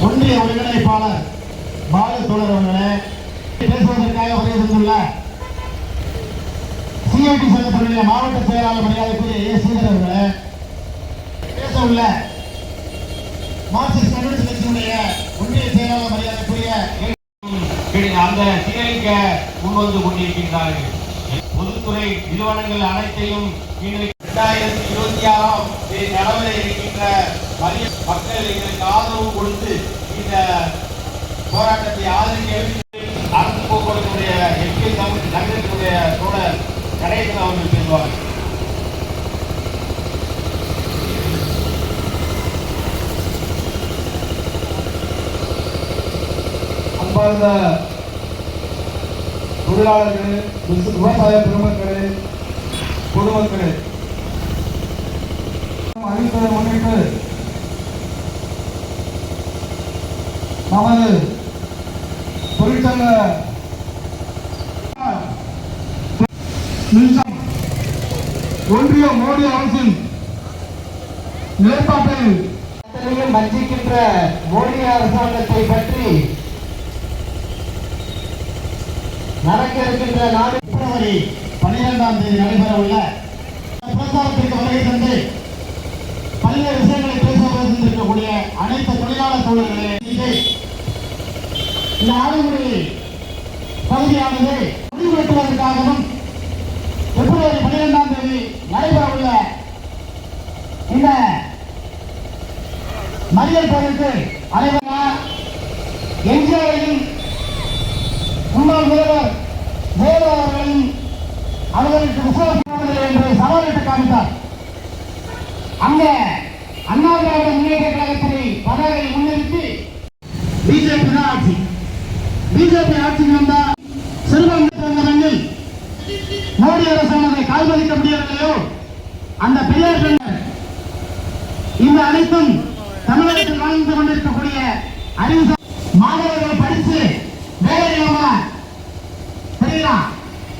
ஒன்றிய ஒருங்கிணைப்பாளர் பாலு தோழர் அவர்களே பேசுவதற்காக வருகை தந்துள்ள சிஐடி சங்கத்தினுடைய மாவட்ட செயலாளர் மரியாதைக்குரிய ஏ. ஸ்ரீதர் அவர்களே பேச உள்ள மார்க்சிஸ்ட் கம்யூனிஸ்ட் கட்சியினுடைய ஒன்றிய செயலாளர் மரியாதைக்குரிய அந்த சீரழிக்க முன்வந்து கொண்டிருக்கின்றார்கள். பொதுத்துறை நிறுவனங்கள் அனைத்தையும் இரண்டாயிரத்தி இருபத்தி ஆறாம் தேதி நடவடிக்கை இருக்கின்ற வலிய மக்கள் எங்களுக்கு ஆதரவு கொடுத்து இந்த போராட்டத்தை ஆதரிக்க அரசு போக்குவரத்துடைய எம்பி நகரத்துடைய தோழர் கணேசன் அவர்கள் பேசுவார்கள். அன்பார்ந்த தொழிலாளர்களே விவசாய பெருமக்களே பொதுமக்களே. அறிவிப்பதை முன்னிட்டு நமது தொழிற்சங்க ஒன்றிய மோடி அரசின் நிலைப்பாட்டை அத்தனையும் வஞ்சிக்கின்ற மோடி அரசாங்கத்தை பற்றி நடக்க இருக்கின்ற நாடு பிப்ரவரி பன்னிரெண்டாம் தேதி நடைபெற உள்ள பிரச்சாரத்திற்கு வருகை தந்து பல்வேறு விஷயங்களை பேச வந்திருக்கக்கூடிய அனைத்து தொழிலாளர் தோழர்களே இது இந்த ஆளுமுறை பகுதியானது முடிவெட்டுவதற்காகவும் பிப்ரவரி பன்னிரெண்டாம் தேதி நடைபெற உள்ள இந்த மறியல் போருக்கு அனைவரா எம்ஜிஆரையும் முன்னாள் முதல்வர் நேரு அவர்களையும் அவர்களுக்கு விசுவாசிப்பதில்லை என்று சவாலிட்டு காமித்தார். அங்க அண்ணா திராவிட முன்னேற்ற கழகத்தினை பதவியை முன்னிறுத்தி பிஜேபி தான் ஆட்சி. பிஜேபி ஆட்சிக்கு வந்த சிறுபான்மை மண்ணில் மோடி அரசாங்கத்தை கால்மதிக்க முடியவில்லையோ? அந்த பெரியார் பெண்கள் இந்த அனைத்தும் தமிழகத்தில் வாழ்ந்து கொண்டிருக்கக்கூடிய அறிவு சா- மாணவர்கள் படித்து வேலை இல்லாம சரிங்களா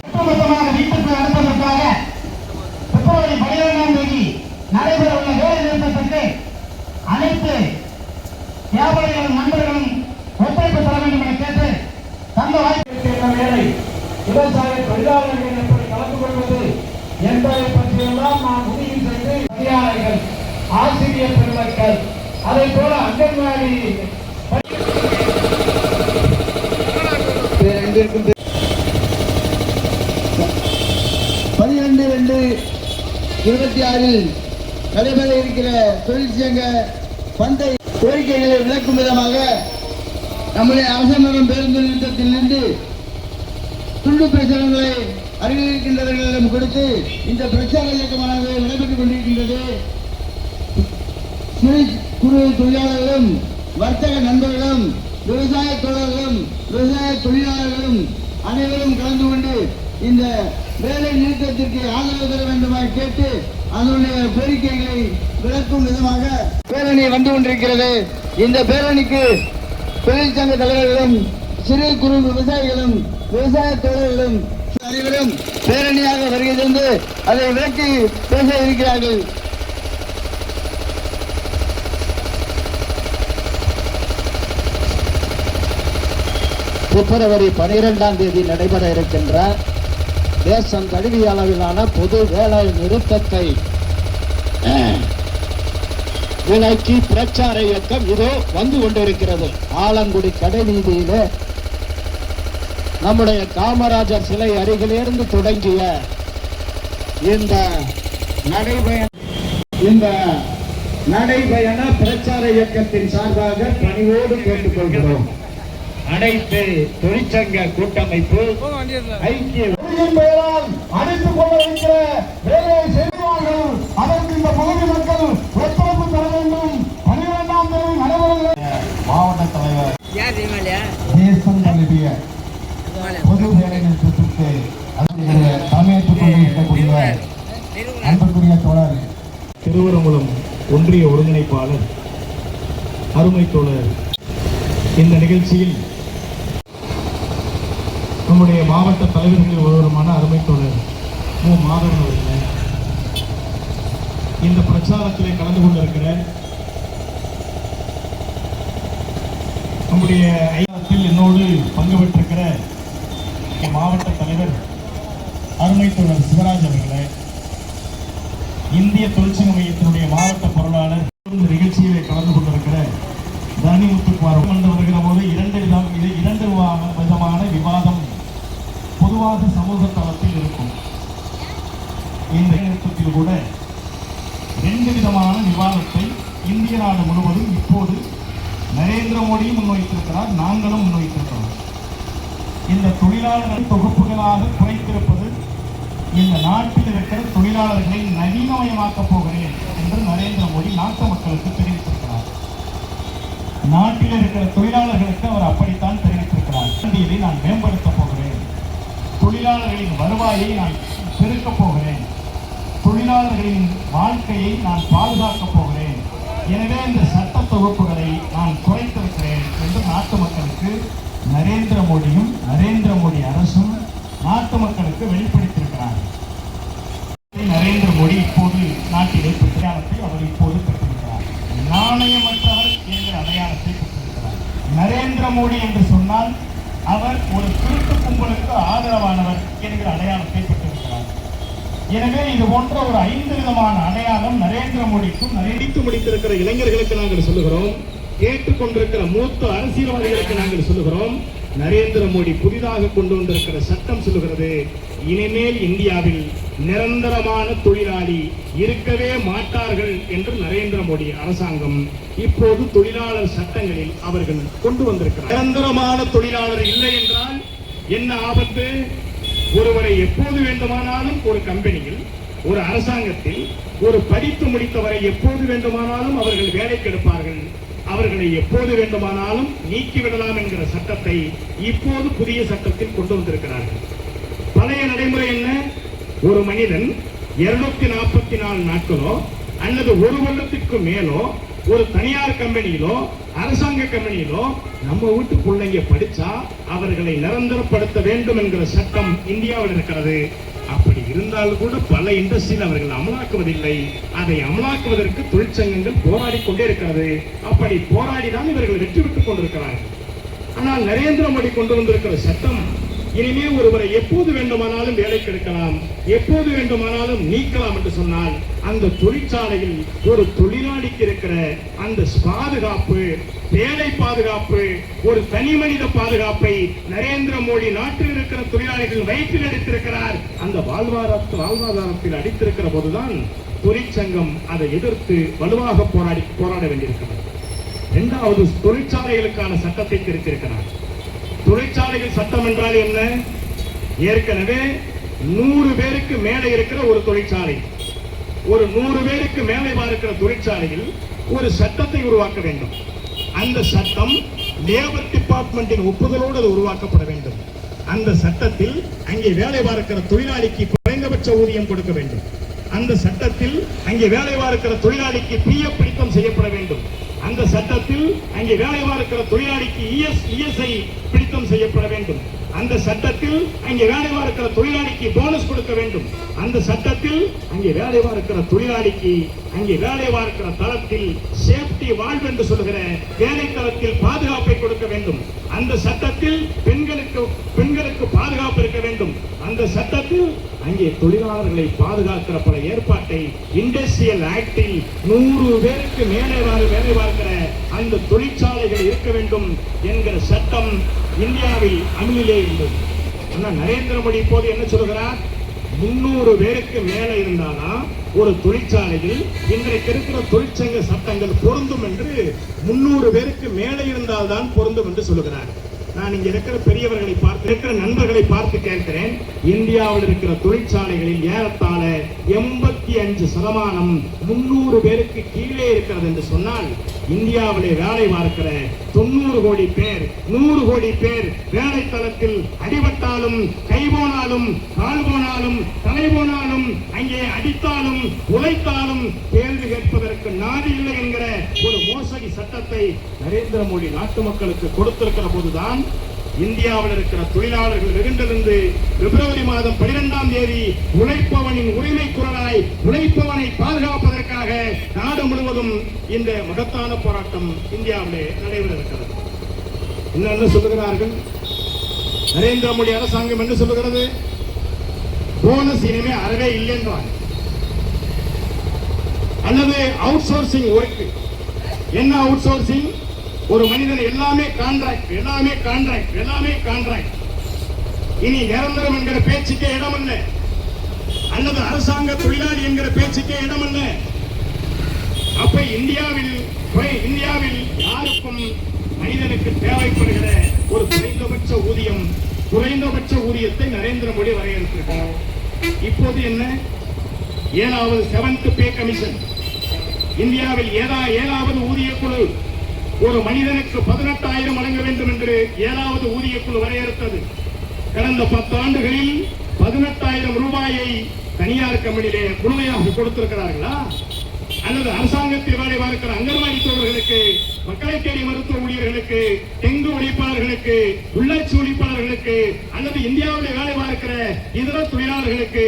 ஒட்டுமொத்தமாக வீட்டுக்கு அனுப்பதற்காக பிப்ரவரி பதினேழாம் தேதி நடைபெற உள்ள வேலை நிறுத்தத்திற்கு அனைத்து வியாபாரிகளும் நண்பர்களும் ஒத்துழைப்பு தர வேண்டும் என கேட்டு தந்த வாய்ப்பு என்ன வேலை விவசாய தொழிலாளர்கள் எப்படி கலந்து கொள்வது என்பதை பற்றியெல்லாம் நாம் முடிவு செய்து அதிகாரிகள் ஆசிரியர் பெருமக்கள் அதை போல அங்கன்வாடி பனிரெண்டு ரெண்டு இருபத்தி ஆறில் நடைபெற இருக்கிற தொழிற்சங்க பந்தை கோரிக்கைகளை விளக்கும் விதமாக நம்முடைய அரசமரம் பேருந்து நிறுத்தத்தில் நின்று துண்டு பிரச்சாரங்களை அறிவிக்கின்றவர்களிடம் கொடுத்து இந்த பிரச்சார இயக்கமானது நடைபெற்றுக் கொண்டிருக்கின்றது. சிறு குறு தொழிலாளர்களும் வர்த்தக நண்பர்களும் விவசாய தோழர்களும் விவசாய தொழிலாளர்களும் அனைவரும் கலந்து கொண்டு இந்த வேலை நிறுத்தத்திற்கு ஆதரவு தர வேண்டுமாய் கேட்டு அதனுடைய கோரிக்கைகளை விளக்கும் விதமாக பேரணி வந்து கொண்டிருக்கிறது. இந்த பேரணிக்கு தொழிற்சங்க தலைவர்களும் சிறு குறு விவசாயிகளும் விவசாய தோழர்களும் அனைவரும் பேரணியாக வருகை தந்து அதை விளக்கி பேச இருக்கிறார்கள். பிப்ரவரி பனிரெண்டாம் தேதி நடைபெற இருக்கின்ற தேசம் தழுவிய அளவிலான பொது வேலை நிறுத்தத்தை விலக்கி பிரச்சார இயக்கம் இதோ வந்து கொண்டிருக்கிறது. ஆலங்குடி கடை வீதியிலே நம்முடைய காமராஜர் சிலை அருகிலிருந்து தொடங்கிய இந்த நடைபயண இந்த நடைபயண பிரச்சார இயக்கத்தின் சார்பாக பணிவோடு கேட்டுக்கொள்கிறோம். அனைத்து தொழிற்சங்க கூட்டமைப்பு ஐக்கிய பெயரால் கொள்ள இருக்கிற வேலையை செய்வார்கள் அதற்கு இந்த பகுதி மக்கள் ஒத்துழைப்பு தர வேண்டும். பனிரெண்டாம் தேதி நடைபெறுகிற மாவட்ட தலைவர். தேசம் தழுவிய பொது வேலை நிறுத்தத்திற்கு அதனுடைய தலைமையேற்றுக் கொண்டிருக்கக்கூடிய அன்புக்குரிய தோழர். திருவரங்குளம் ஒன்றிய ஒருங்கிணைப்பாளர் அருமை தோழர். இந்த நிகழ்ச்சியில் நம்முடைய மாவட்ட தலைவர்களில் ஒருவருமான அருமை தோழர் மு. மாதவன் அவர்கள் இந்த பிரச்சாரத்திலே கலந்து கொண்டிருக்கிற நம்முடைய ஐயாத்தில் என்னோடு பங்கு பெற்றிருக்கிற மாவட்ட தலைவர் அருமை தோழர் சிவராஜ் அவர்களே இந்திய தொழிற்சங்க மையத்தினுடைய மாவட்ட பொருளாளர் நிகழ்ச்சியிலே கலந்து கொண்டிருக்கிற தனிமுத்துக்குமார் கொண்டு வருகிற போது இரண்டு விதம் இது இரண்டு விதமான- விவாதம் பொதுவாக சமூக தளத்தில் இருக்கும். இந்த நேரத்தில் கூட ரெண்டு விதமான விவாதத்தை இந்திய நாடு முழுவதும் இப்போது நரேந்திர மோடியும் முன்வைத்திருக்கிறார் நாங்களும் முன்வைத்திருக்கிறோம். தொழிலாளர்கள் தொகுப்புகளாக குறைத்திருப்பது இந்த நாட்டில் இருக்கிற தொழிலாளர்களை நவீனமயமாக்கப் போகிறேன் என்று நரேந்திர மோடி நாட்டு மக்களுக்கு தெரிவித்திருக்கிறார். நாட்டில் இருக்கிற தொழிலாளர்களுக்கு அவர் அப்படித்தான் தெரிவித்திருக்கிறார். இந்தியை நான் மேம்படுத்தப் போகிறேன். தொழிலாளர்களின் வருவாயை நான் பெருக்கப் போகிறேன். தொழிலாளர்களின் வாழ்க்கையை நான் பாதுகாக்கப் போகிறேன். எனவே இந்த சட்ட தொகுப்புகளை நான் குறைத்திருக்கிறேன் என்று நாட்டு மக்களுக்கு நரேந்திர மோடியும் நரேந்திர மோடி அரசும் நாட்டு மக்களுக்கு வெளிப்படுத்தியிருக்கிறார்கள். நரேந்திர மோடி இப்போது நாட்டிலே பிரச்சாரத்தை அவர் இப்போது பெற்றிருக்கிறார். நாணயமற்றவர் என்ற அடையாளத்தை பெற்றிருக்கிறார். நரேந்திர மோடி என்று சொன்னால் அவர் ஒரு திருட்டு கும்பலுக்கு ஆதரவானவர் என்கிற அடையாளத்தை பெற்றிருக்கிறார். எனவே இது போன்ற ஒரு ஐந்து விதமான அடையாளம் நரேந்திர மோடிக்கும் நடித்து முடித்திருக்கிற இளைஞர்களுக்கு நாங்கள் சொல்லுகிறோம். கேட்டுக்கொண்டிருக்கிற மூத்த அரசியல்வாதிகளுக்கு நாங்கள் சொல்லுகிறோம் நரேந்திர மோடி புதிதாக கொண்டு வந்திருக்கிற சட்டம் சொல்லுகிறது இனிமேல் இந்தியாவில் நிரந்தரமான தொழிலாளி இருக்கவே மாட்டார்கள் என்று நரேந்திர மோடி அரசாங்கம் இப்போது தொழிலாளர் சட்டங்களில் அவர்கள் கொண்டு வந்திருக்கிறார். நிரந்தரமான தொழிலாளர் இல்லை என்றால் என்ன ஆபத்து? ஒருவரை எப்போது வேண்டுமானாலும் ஒரு கம்பெனியில் ஒரு அரசாங்கத்தில் ஒரு படித்து முடித்தவரை எப்போது வேண்டுமானாலும் அவர்கள் வேலைக்கு எடுப்பார்கள். அவர்களை எப்போது வேண்டுமானாலும் நீக்கிவிடலாம் என்கிற சட்டத்தை இப்போது புதிய சட்டத்தில் கொண்டு வந்திருக்கிறார்கள். பழைய நடைமுறை என்ன? ஒரு மனிதன் இருநூத்தி நாற்பத்தி நாலு நாட்களோ அல்லது ஒரு வருடத்திற்கு மேலோ ஒரு தனியார் கம்பெனியிலோ அரசாங்க கம்பெனியிலோ நம்ம வீட்டு பிள்ளைங்க படிச்சா அவர்களை நிரந்தரப்படுத்த வேண்டும் என்கிற சட்டம் இந்தியாவில் இருக்கிறது. அப்படி இருந்தால் கூட பல இண்டஸ்ட்ரியில் அவர்கள் அமலாக்குவதில்லை. அதை அமலாக்குவதற்கு தொழிற்சங்கங்கள் போராடி கொண்டே இருக்கிறது. அப்படி போராடிதான் இவர்கள் வெற்றி பெற்றுக் கொண்டிருக்கிறார்கள். ஆனால் நரேந்திர மோடி கொண்டு வந்திருக்கிற சட்டம் இனிமே ஒருவரை எப்போது வேண்டுமானாலும் வேலைக்கு எடுக்கலாம். எப்போது வேண்டுமானாலும் நீக்கலாம் என்று சொன்னால் அந்த தொழிற்சாலையில் ஒரு தொழிலாளிக்கு இருக்கிற அந்த பாதுகாப்பு வேலை பாதுகாப்பு ஒரு தனி மனித பாதுகாப்பை நரேந்திர மோடி நாட்டில் இருக்கிற தொழிலாளிகள் வயிற்றில் அடித்திருக்கிறார். அந்த வாழ்வாதாரத்தில் வாழ்வாதாரத்தில் அடித்திருக்கிற போதுதான் தொழிற்சங்கம் அதை எதிர்த்து வலுவாக போராடி போராட வேண்டியிருக்கிறது. இரண்டாவது தொழிற்சாலைகளுக்கான சட்டத்தை திருத்திருக்கிறார் தொழிற்சாலைகள் சட்டம் என்றால் என்ன? ஏற்கனவே நூறு பேருக்கு மேலே இருக்கிற ஒரு தொழிற்சாலை. ஒரு நூறு பேருக்கு மேலே பார்க்கிற தொழிற்சாலையில் ஒரு சட்டத்தை உருவாக்க வேண்டும். அந்த சட்டம் லேபர் டிபார்ட்மெண்டின் ஒப்புதலோடு அது உருவாக்கப்பட வேண்டும். அந்த சட்டத்தில் அங்கே வேலை பார்க்கிற தொழிலாளிக்கு குறைந்தபட்ச ஊதியம் கொடுக்க வேண்டும். அந்த சட்டத்தில் அங்கே வேலை பார்க்கிற தொழிலாளிக்கு பிஎஃப் பிடித்தம் செய்யப்பட வேண்டும். அந்த சட்டத்தில் அங்கே வேலை பார்க்கிற தொழிலாளிக்கு இஎஸ் இஎஸ்ஐ பிடித்தம் செய்யப்பட வேண்டும். அந்த சட்டத்தில் அங்கே வேலை பார்க்கிற தொழிலாளிக்கு போனஸ் கொடுக்க வேண்டும். அந்த சட்டத்தில் அங்கே வேலை பார்க்கிற தொழிலாளிக்கு அங்கே வேலை பார்க்கிற தளத்தில் சேஃப்டி வாழ்வு என்று சொல்லுகிற வேலை தளத்தில் பாதுகாப்பை கொடுக்க வேண்டும். அந்த சட்டத்தில் பெண்களுக்கு பெண்களுக்கு பாதுகாப்பு இருக்க வேண்டும். அந்த சட்டத்தில் அங்கே தொழிலாளர்களை பாதுகாக்கிற பல ஏற்பாட்டை இண்டஸ்ட்ரியல் ஆக்டில் நூறு பேருக்கு மேலே வேலை பார்க்கிற அந்த தொழிற்சாலைகள் இருக்க வேண்டும் என்கிற சட்டம் இந்தியாவில் அமலிலே இருந்தது ஆனால் நரேந்திர மோடி இப்போது என்ன சொல்கிறார் முன்னூறு பேருக்கு மேலே இருந்தாலும் ஒரு தொழிற்சாலையில் இன்றைக்கு இருக்கிற தொழிற்சங்க சட்டங்கள் பொருந்தும் என்று முன்னூறு பேருக்கு மேலே இருந்தால்தான் பொருந்தும் என்று சொல்லுகிறார். நான் இங்க இருக்கிற பெரியவர்களை பார்த்து இருக்கிற நண்பர்களை பார்த்து கேட்கிறேன். இந்தியாவில் இருக்கிற தொழிற்சாலைகளில் ஏறத்தாழ எண்பத்தி அஞ்சு சதமானம் முன்னூறு பேருக்கு கீழே இருக்கிறது என்று சொன்னால் இந்தியாவிலே வேலை பார்க்கிற தொண்ணூறு கோடி பேர் நூறு கோடி பேர் வேலை தளத்தில் அடிபட்டாலும் கை போனாலும் கால் போனாலும் தலை போனாலும் அங்கே அடித்தாலும் உழைத்தாலும் கேள்வி கேட்பதற்கு நாடு இல்லை என்கிற ஒரு மோசடி சட்டத்தை நரேந்திர மோடி நாட்டு மக்களுக்கு கொடுத்திருக்கிற போதுதான் இந்தியாவில் இருக்கிற தொழிலாளர்கள் நெருங்கிலிருந்து பிப்ரவரி மாதம் பனிரெண்டாம் தேதி உழைப்பவனின் உரிமை குரலாய் உழைப்பவனை பாதுகாப்பதற்காக நாடு முழுவதும் இந்த மகத்தான போராட்டம் இந்தியாவிலே நடைபெற இருக்கிறது என்ன சொல்லுகிறார்கள்? நரேந்திர மோடி அரசாங்கம் என்ன சொல்லுகிறது? போனஸ் இனிமே அறவே இல்லை என்றார் அல்லது அவுட் சோர்சிங் ஒர்க் என்ன அவுட் சோர்சிங் ஒரு மனிதன் எல்லாமே கான்ட்ராக்ட் எல்லாமே கான்ட்ராக்ட் எல்லாமே கான்ட்ராக்ட் இனி நிரந்தரம் என்கிற பேச்சுக்கே இடமல்ல. அல்லது அரசாங்க தொழிலாளி என்கிற பேச்சுக்கே இடமல்ல. அப்ப இந்தியாவில் குறை- இந்தியாவில் யாருக்கும் மனிதனுக்கு தேவைப்படுகிற ஒரு குறைந்தபட்ச ஊதியம் குறைந்தபட்ச ஊதியத்தை நரேந்திர மோடி வரையறுத்திருக்கிறார். இப்போது என்ன? ஏழாவது செவன்த் பே கமிஷன் இந்தியாவில் ஏதா ஏழாவது ஊதிய குழு ஒரு மனிதனுக்கு பதினெட்டாயிரம் வழங்க வேண்டும் என்று ஏழாவது ஊதிய குழு வரையறுத்தது. கடந்த பத்தாண்டுகளில் பதினெட்டாயிரம் ரூபாயை தனியார் கம்பெனியிலே முழுமையாக கொடுத்திருக்கிறார்களா? அல்லது அரசாங்கத்தில் வேலை பார்க்கிற அங்கன்வாடி தோழர்களுக்கு மக்களை தேடி மருத்துவ ஊழியர்களுக்கு டெங்கு ஒழிப்பாளர்களுக்கு உள்ளாட்சி ஒழிப்பாளர்களுக்கு அல்லது இந்தியாவில் வேலை பார்க்கிற இதர தொழிலாளர்களுக்கு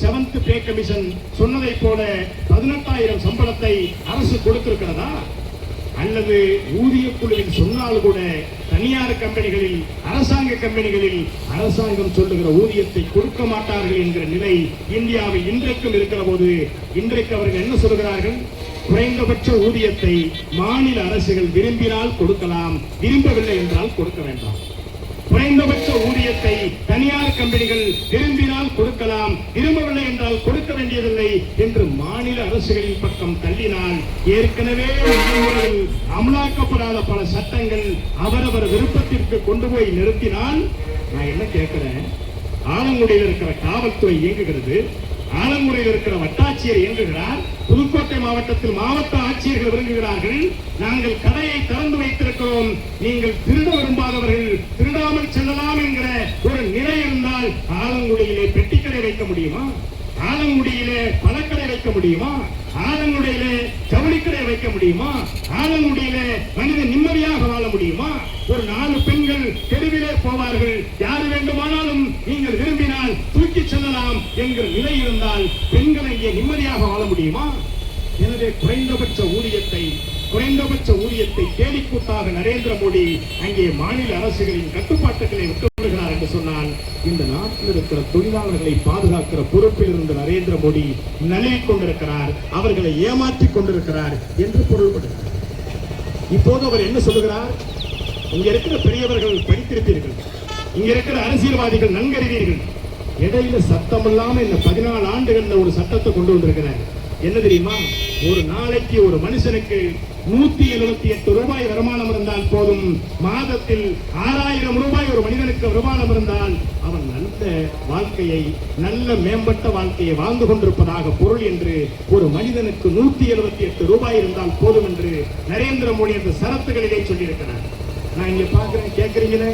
செவன்த் பே கமிஷன் சொன்னதை போல பதினெட்டாயிரம் சம்பளத்தை அரசு கொடுத்திருக்கிறதா? அல்லது ஊதிய குழுவில் சொன்னால் கூட தனியார் கம்பெனிகளில் அரசாங்க கம்பெனிகளில் அரசாங்கம் சொல்லுகிற ஊதியத்தை கொடுக்க மாட்டார்கள் என்கிற நிலை இந்தியாவில் இன்றைக்கும் இருக்கிற போது இன்றைக்கு அவர்கள் என்ன சொல்கிறார்கள்? குறைந்தபட்ச ஊதியத்தை மாநில அரசுகள் விரும்பினால் கொடுக்கலாம் விரும்பவில்லை என்றால் கொடுக்க வேண்டாம். குறைந்தபட்ச ஊதியத்தை தனியார் கம்பெனிகள் விரும்பினால் கொடுக்கலாம் விரும்பவில்லை என்றால் கொடுக்க வேண்டியதில்லை என்று மாநில அரசுகளின் பக்கம் தள்ளினால் ஏற்கனவே அமலாக்கப்படாத பல சட்டங்கள் அவரவர் விருப்பத்திற்கு கொண்டு போய் நிறுத்தினால் நான் என்ன கேட்கிறேன்? ஆலங்குடியில் இருக்கிற காவல்துறை இயங்குகிறது. ஆலங்குடியில் இருக்கிற வட்டாட்சியர் இயங்குகிறார். புதுக்கோட்டை மாவட்டத்தில் மாவட்ட ஆட்சியர்கள் விரும்புகிறார்கள் நாங்கள் கடையை திறந்து வைத்திருக்கிறோம். நீங்கள் திருட விரும்பாதவர்கள் திருடாமல் செல்லலாம் என்கிற ஒரு நிலை இருந்தால் ஆலங்குடியிலே பெட்டிக்கடை வைக்க முடியுமா? ஆலங்குடியிலே பழக்கடை வைக்க முடியுமா? ஆலங்குடியிலே ஜவுளிக்கடை வைக்க முடியுமா? ஆலங்குடியிலே மனிதன் நிம்மதியாக வாழ முடியுமா? ஒரு நாலு பெண்கள் தெருவிலே போவார்கள். யார் வேண்டுமானாலும் நீங்கள் விரும்பினால் தூக்கி செல்லலாம் என்கிற நிலை இருந்தால் பெண்கள் இங்கே நிம்மதியாக வாழ முடியுமா? எனவே குறைந்தபட்ச ஊதியத்தை குறைந்தபட்ச ஊதியத்தை கேலிக்கூட்டாக நரேந்திர மோடி அங்கே மாநில அரசுகளின் கட்டுப்பாட்டுகளை விட்டு என்று சொன்னால் இந்த நாட்டில் இருக்கிற தொழிலாளர்களை பாதுகாக்கிற பொறுப்பில் இருந்த நரேந்திர மோடி நழுவிக் கொண்டிருக்கிறார் அவர்களை ஏமாற்றிக் கொண்டிருக்கிறார் என்று பொருள்படுகிறார் இப்போது அவர் என்ன சொல்லுகிறார்? இங்க இருக்கிற பெரியவர்கள் படித்திருப்பீர்கள். இங்க இருக்கிற அரசியல்வாதிகள் நன்கறிவீர்கள். இடையில சத்தம் இல்லாம இந்த பதினாலு ஆண்டுகள்ல ஒரு சட்டத்தை கொண்டு வந்திருக்கிறார். என்ன தெரியுமா? ஒரு நாளைக்கு ஒரு மனுஷனுக்கு நூத்தி எழுபத்தி எட்டு ரூபாய் வருமானம் இருந்தால் போதும். மாதத்தில் ஆறாயிரம் ரூபாய் ஒரு மனிதனுக்கு வருமானம் இருந்தால் அவன் நல்ல வாழ்க்கையை நல்ல மேம்பட்ட வாழ்க்கையை வாழ்ந்து கொண்டிருப்பதாக பொருள் என்று ஒரு மனிதனுக்கு நூத்தி எழுபத்தி எட்டு ரூபாய் இருந்தால் போதும் என்று நரேந்திர மோடி அந்த சரத்துகளிலே சொல்லியிருக்கிறார். நான் இங்க பாக்குறேன் கேட்கறீங்களே?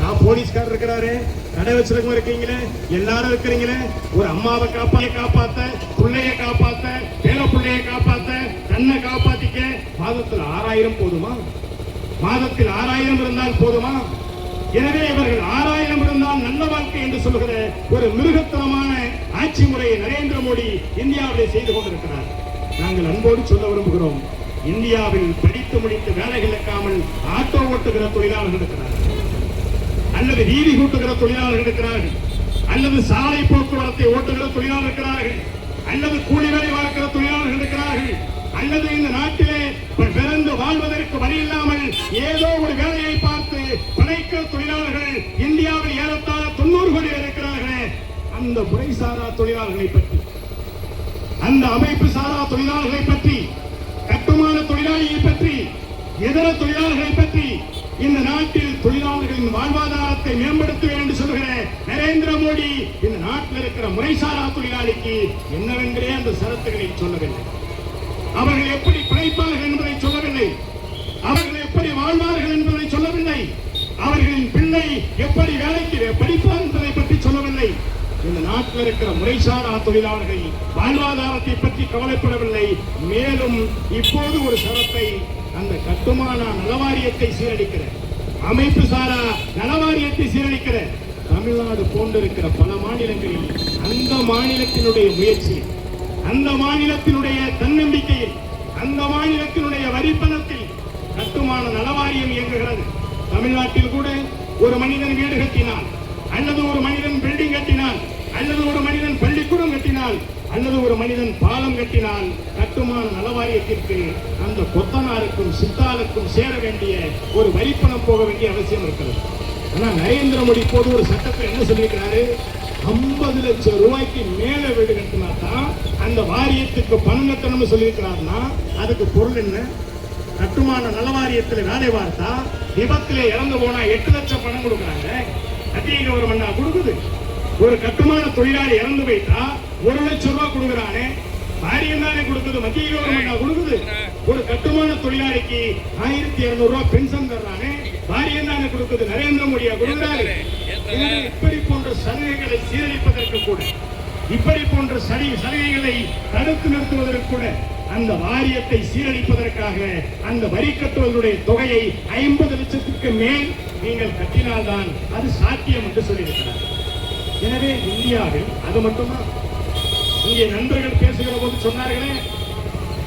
நான் போலீஸ்காரர் இருக்கிறாரு. கடை வச்சிருக்கவங்க இருக்கீங்களே. எல்லாரும் இருக்கிறீங்களே. ஒரு அம்மாவை காப்பா காப்பாத்த பிள்ளைய காப்பாத்த பேர பிள்ளைய காப்பாத்த தன்னை காப்பாத்திக்க மாதத்தில் ஆறாயிரம் போதுமா? மாதத்தில் ஆறாயிரம் இருந்தால் போதுமா? எனவே இவர்கள் ஆறாயிரம் இருந்தால் நல்ல வாழ்க்கை என்று சொல்கிற ஒரு மிருகத்தனமான ஆட்சி முறையை நரேந்திர மோடி இந்தியாவிலே செய்து கொண்டிருக்கிறார். நாங்கள் அன்போடு சொல்ல விரும்புகிறோம் இந்தியாவில் படித்து முடித்து வேலைகள் இல்லாமல் ஆட்டோ ஓட்டுகிற தொழிலாளர்கள் இருக்கிறார்கள். அல்லது நீதி கூட்டுகிற தொழிலாளர்கள் இருக்கிறார்கள். அல்லது சாலை போக்குவரத்தை ஓட்டுகிற தொழிலாளர் இருக்கிறார்கள். அல்லது கூலி வேலை பார்க்கிற தொழிலாளர்கள் இருக்கிறார்கள். அல்லது இந்த நாட்டிலே பிறந்து வாழ்வதற்கு வழி இல்லாமல் ஏதோ ஒரு வேலையை பார்த்து பிழைக்கிற தொழிலாளர்கள் இந்தியாவில் ஏறத்தாழ தொண்ணூறு கோடி பேர் இருக்கிறார்கள். அந்த முறைசாரா தொழிலாளர்களை பற்றி அந்த அமைப்பு சாரா தொழிலாளர்களை பற்றி கட்டுமான தொழிலாளியை பற்றி இதர தொழிலாளர்களை பற்றி இந்த நாட்டில் தொழிலாளர்களின் வாழ்வாதாரத்தை மேம்படுத்துவேன் என்று சொல்கிற நரேந்திர மோடி இந்த நாட்டில் இருக்கிற முறைசாரா தொழிலாளிக்கு என்னவென்றே அந்த சரத்துகளை சொல்லவில்லை. அவர்கள் எப்படி பிழைப்பார்கள் என்பதை சொல்லவில்லை. அவர்கள் எப்படி வாழ்வார்கள் என்பதை சொல்லவில்லை. அவர்களின் பிள்ளை எப்படி வேலைக்கு படிப்பார் என்பதை பற்றி சொல்லவில்லை. இந்த நாட்டில் இருக்கிற முறைசாரா தொழிலாளர்கள் வாழ்வாதாரத்தை பற்றி கவலைப்படவில்லை. மேலும் இப்போது ஒரு சரத்தை அந்த கட்டுமான நலவாரியத்தை சீரழிக்கிற அமைப்பு சாரா நலவாரியத்தை சீரழிக்கிற தமிழ்நாடு போன்றிருக்கிற பல மாநிலங்களில் அந்த மாநிலத்தினுடைய முயற்சி அந்த மாநிலத்தினுடைய தன்னம்பிக்கையில் அந்த மாநிலத்தினுடைய வரிப்பணத்தில் கட்டுமான நலவாரியம் இயங்குகிறது. தமிழ்நாட்டில் கூட ஒரு மனிதன் வீடு கட்டினால் அல்லது ஒரு மனிதன் பில்டிங் கட்டினான் அல்லது ஒரு மனிதன் பள்ளிக்கூடம் கட்டினால் அல்லது ஒரு மனிதன் பாலம் கட்டினால் கட்டுமான நலவாரியத்திற்கு அந்த கொத்தனாருக்கும் சித்தாளுக்கும் சேர வேண்டிய ஒரு வரிப்பணம் போக வேண்டிய அவசியம் இருக்கிறது. ஆனால் நரேந்திர மோடி போது ஒரு சட்டத்தை என்ன சொல்லியிருக்கிறாரு? ஐம்பது லட்சம் ரூபாய்க்கு மேலே வீடு கட்டினா தான் அந்த வாரியத்துக்கு பணம் கட்டணும்னு சொல்லியிருக்கிறாருன்னா அதுக்கு பொருள் என்ன? கட்டுமான நலவாரியத்தில் வேலை பார்த்தா விபத்தில் இறந்து போனா எட்டு லட்சம் பணம் கொடுக்குறாங்க. மத்திய கவர்மெண்ட் கொடுக்குது. ஒரு கட்டுமான தொழிலாளி இறந்து போயிட்டா ஒரு லட்சம் ரூபாய் கொடுக்குறானே வாரியம் தானே கொடுக்குது மத்திய கவர்மெண்ட் கொடுக்குது. ஒரு கட்டுமான தொழிலாளிக்கு ஆயிரத்தி இருநூறு ரூபாய் பென்ஷன் தர்றானே. வாரியம் தானே கொடுக்குது நரேந்திர மோடியா கொடுக்குறாரு இப்படி போன்ற சலுகைகளை சீரழிப்பதற்கு கூட இப்படி போன்ற சரி சலுகைகளை தடுத்து நிறுத்துவதற்கு கூட அந்த வாரியத்தை சீரழிப்பதற்காக அந்த வரி கட்டுவதனுடைய தொகையை ஐம்பது லட்சத்துக்கு மேல் நீங்கள் கட்டினால்தான் அது சாத்தியம் என்று சொல்லியிருக்கிறார். எனவே இந்தியாவில் அது மட்டும்தான் இங்கே நண்பர்கள் பேசுகிற போது சொன்னார்களே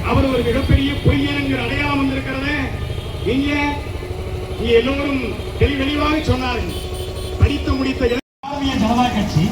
அவர் ஒரு மிகப்பெரிய பொய்யனுங்கிற அடையாளம் வந்திருக்கிறதே. இங்கே எல்லோரும் தெளிவெளிவாக சொன்னார்கள். படித்து முடித்த பாரதிய ஜனதா கட்சி